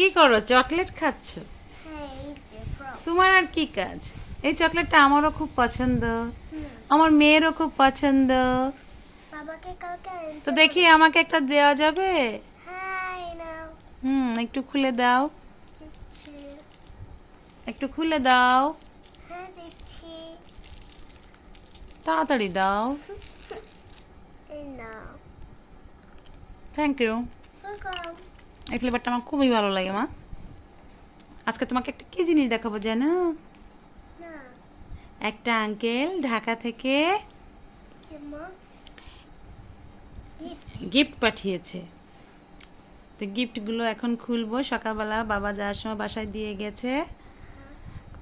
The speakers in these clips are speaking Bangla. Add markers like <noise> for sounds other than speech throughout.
কি করো? চকলেট খাচ্ছ? হ্যাঁ তোমার আর কি কাজ? এই চকলেটটা আমারও খুব পছন্দ। আমার মেয়েরও খুব পছন্দ। তো দেখি আমাকে একটা দেওয়া যাবে? হ্যাঁ হুম একটু খুলে দাও। একটু খুলে দাও। হ্যাঁ তাড়াতাড়ি দাও। থ্যাংক ইউ এই ফ্লেভারটা আমার খুবই ভালো লাগে মা। আজকে তোমাকে একটা কি জিনিস দেখাবো জানো? একটা আঙ্কেল ঢাকা থেকে গিফট পাঠিয়েছে। তো গিফটগুলো এখন খুলবো সকালবেলা বাবা যাওয়ার সময় বাসায় দিয়ে গেছে।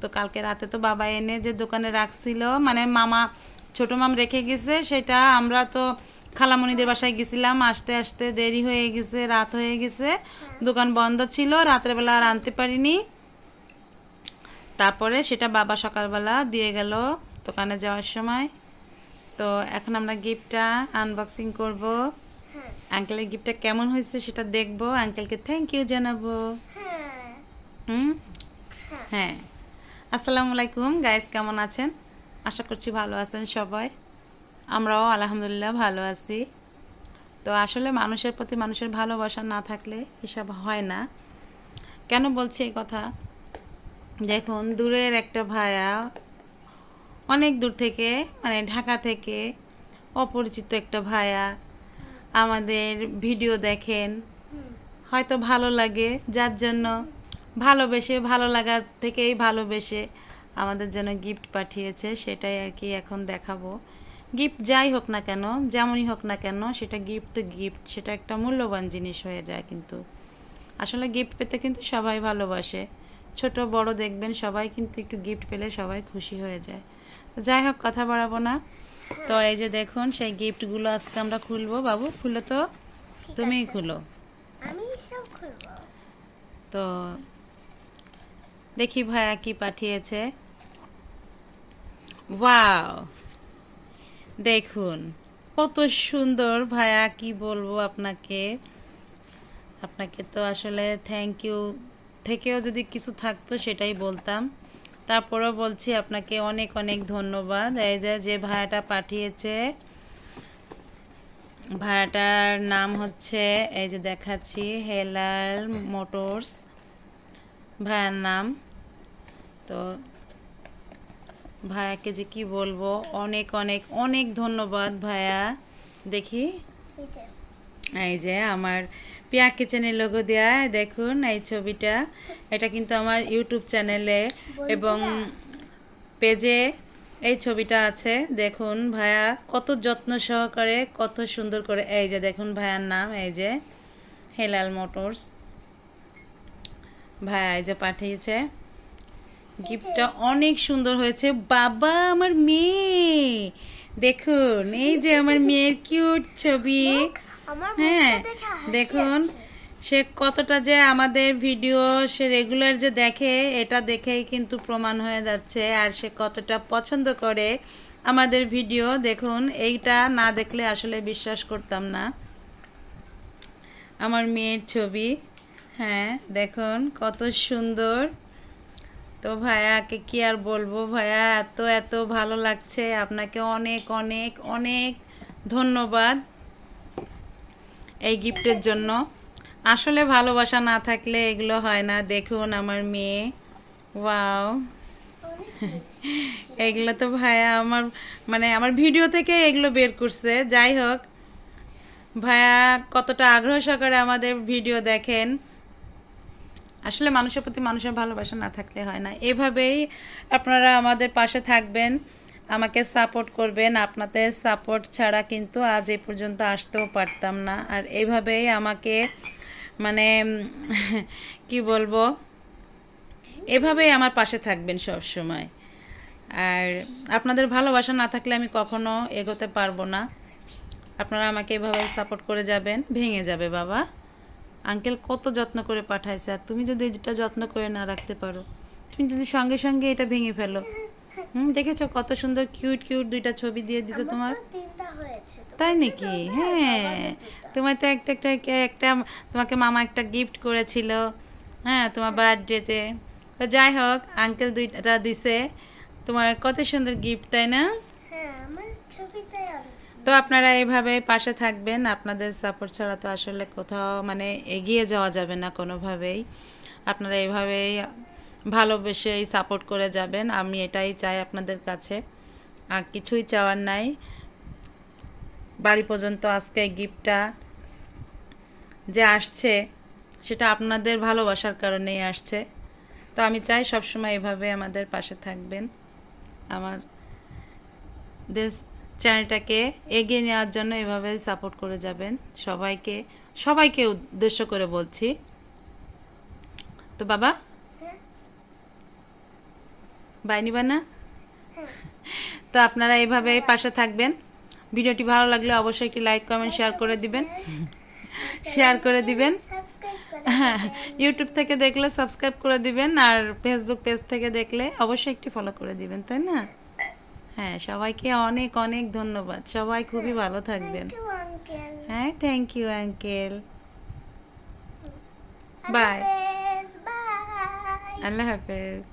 তো কালকে রাতে তো বাবা এনে যে দোকানে রাখছিল মানে মামা ছোট মাম রেখে গেছে সেটা আমরা তো খালামণিদের বাসায় গেছিলাম, আসতে আসতে দেরি হয়ে গেছে, রাত হয়ে গেছে। দোকান বন্ধ ছিল রাত্রেবেলা আর আনতে পারিনি। তারপরে সেটা বাবা সকালবেলা দিয়ে গেল দোকানে যাওয়ার সময়। তো এখন আমরা গিফটটা আনবক্সিং করব। আঙ্কেলের গিফটটা কেমন হয়েছে সেটা দেখব। আঙ্কেলকে থ্যাংক ইউ জানাব। হুম? হ্যাঁ। আসসালামু আলাইকুম। গাইস কেমন আছেন? আশা করছি ভালো আছেন সবাই। আমরাও আলহামদুলিল্লাহ ভালো আছি। তো আসলে মানুষের প্রতি মানুষের ভালোবাসা না থাকলে এসব হয় না। কেন বলছি এই কথা? দেখুন, দূরের একটা ভায়া অনেক দূর থেকে মানে ঢাকা থেকে অপরিচিত একটা ভায়া আমাদের ভিডিও দেখেন। হয়তো ভালো লাগে, যার জন্য ভালোবেসে, ভালো লাগা থেকেই ভালোবেসে আমাদের জন্য গিফট পাঠিয়েছে, সেটাই আর কি এখন দেখাবো। গিফট যাই হোক না কেন যেমনই হোক না কেন সেটা গিফট তো গিফট সেটা একটা মূল্যবান জিনিস হয়ে যায় কিন্তু। আসলে গিফট পেতে কিন্তু সবাই ভালোবাসে। ছোট বড় দেখবেন সবাই কিন্তু একটু গিফট পেলে সবাই খুশি হয়ে যায়। যাই হোক কথা বাড়াবো না। তো এই যে দেখুন সেই গিফটগুলো আজকে আমরা খুলবো। বাবু খুলো তো? তুমিই। খুলো। তো দেখি ভাইয়া কি পাঠিয়েছে। ওয়াও দেখুন, কত সুন্দর ভাইয়া, কি বলব আপনাকে? আপনাকে তো আসলে থ্যাংক ইউ থেকেও যদি কিছু থাকতো সেটাই বলতাম। তারপরেও বলছি, আপনাকে অনেক অনেক ধন্যবাদ। এই যে যে ভাইয়াটা পাঠিয়েছে ভাড়াটার নাম হচ্ছে, এই যে দেখাচ্ছি, হেলাল মোটরস, ভাইয়ার নাম। তো ভাইয়াকে যে কি বলব অনেক অনেক অনেক ধন্যবাদ ভাইয়া। দেখি। এই যে আমার পিয়া কিচেনের লোগো দেয়া দেখুন এই ছবিটা। এটা কিন্তু আমার ইউটিউব চ্যানেলে এবং পেজে এই ছবিটা আছে দেখুন ভাইয়া কত যত্ন সহকারে কত সুন্দর করে এই যে দেখুন ভাইয়ার নাম এই যে হেলাল মোটরস। ভাইয়া এই যে পাঠিয়েছে। গিফটটা অনেক সুন্দর হয়েছে। বাবা আমার মেয়ে। দেখুন এই যে আমার মেয়ের কিউট ছবি। হ্যাঁ দেখুন সে কতটা যে আমাদের ভিডিও সে রেগুলার যে দেখে এটা দেখেই কিন্তু প্রমাণ হয়ে যাচ্ছে আর সে কতটা পছন্দ করে আমাদের ভিডিও। দেখুন এইটা না দেখলে আসলে বিশ্বাস করতাম না। আমার মেয়ের ছবি হ্যাঁ দেখুন কত সুন্দর। তো ভাইয়াকে কি আর বলব ভাইয়া, এত এত ভালো লাগছে। আপনাকে অনেক অনেক অনেক ধন্যবাদ এই গিফটের জন্য। আসলে ভালোবাসা না থাকলে এগুলো হয় না। দেখুন আমার মেয়ে। ওয়াও। <laughs> এগুলো তো ভাইয়া আমার মানে আমার ভিডিও থেকে এগুলো বের করছে। যাই হোক, ভাইয়া কতটা আগ্রহ সহকারে আমাদের ভিডিও দেখেন। আসলে মানুষের প্রতি মানুষের ভালোবাসা না থাকলে হয় না। এভাবেই আপনারা আমাদের পাশে থাকবেন, আমাকে সাপোর্ট করবেন। আপনাদের সাপোর্ট ছাড়া কিন্তু আজ এই পর্যন্ত আসতেও পারতাম না। আর এইভাবেই আমাকে মানে কি বলব, এভাবেই আমার পাশে থাকবেন সব সময় আর আপনাদের ভালোবাসা না থাকলে আমি কখনো এগোতে পারব না। আপনারা আমাকে এভাবে সাপোর্ট করে যাবেন। ভেঙে যাবে বাবা। আঙ্কেল কত যত্ন করে পাঠাইছে আর তুমি যদি এটা যত্ন করে না রাখতে পারো তুমি যদি সঙ্গে সঙ্গে এটা ভেঙে ফেলো। হুম দেখেছ কত সুন্দর কিউট কিউট দুইটা ছবি দিয়ে দিছে তোমার? তাই নাকি? হ্যাঁ তোমার তো একটা একটা একটা তোমাকে মামা একটা গিফট করেছিল। হ্যাঁ তোমার বার্থডেতে তো যাই হোক আঙ্কেল দুইটা দিছে। তোমার কত সুন্দর গিফট তাই না হ্যাঁ আমার ছবিটাই অনেক তো আপনারা এইভাবে পাশে থাকবেন, আপনাদের সাপোর্ট ছাড়া তো আসলে কোথাও মানে এগিয়ে যাওয়া যাবে না কোনোভাবেই। আপনারা এইভাবেই ভালোবেসেই সাপোর্ট করে যাবেন, আমি এটাই চাই আপনাদের কাছে। আর কিছুই চাওয়ার নাই। বাড়ি পর্যন্ত আজকে গিফটটা যে আসছে, সেটা আপনাদের ভালোবাসার কারণেই আসছে। তো আমি চাই সবসময় এভাবে আমাদের পাশে থাকবেন। আমার দেশ চ্যানেলটাকে এগিয়ে নেওয়ার জন্য এভাবে সাপোর্ট করে যাবেন। সবাইকে সবাইকে উদ্দেশ্য করে বলছি। তো বাবা? বাইনি বানা তো আপনারা এইভাবে পাশে থাকবেন। ভিডিওটি ভালো লাগলে অবশ্যই একটি লাইক, কমেন্ট, শেয়ার করে দিবেন। শেয়ার করে দিবেন। হ্যাঁ ইউটিউব থেকে দেখলে সাবস্ক্রাইব করে দিবেন আর ফেসবুক পেজ থেকে দেখলে অবশ্যই একটি ফলো করে দিবেন, তাই না? হ্যাঁ সবাইকে অনেক অনেক ধন্যবাদ। সবাই খুবই ভালো থাকবেন। হ্যাঁ থ্যাংক ইউ আঙ্কেল বাই আল্লাহ হাফেজ।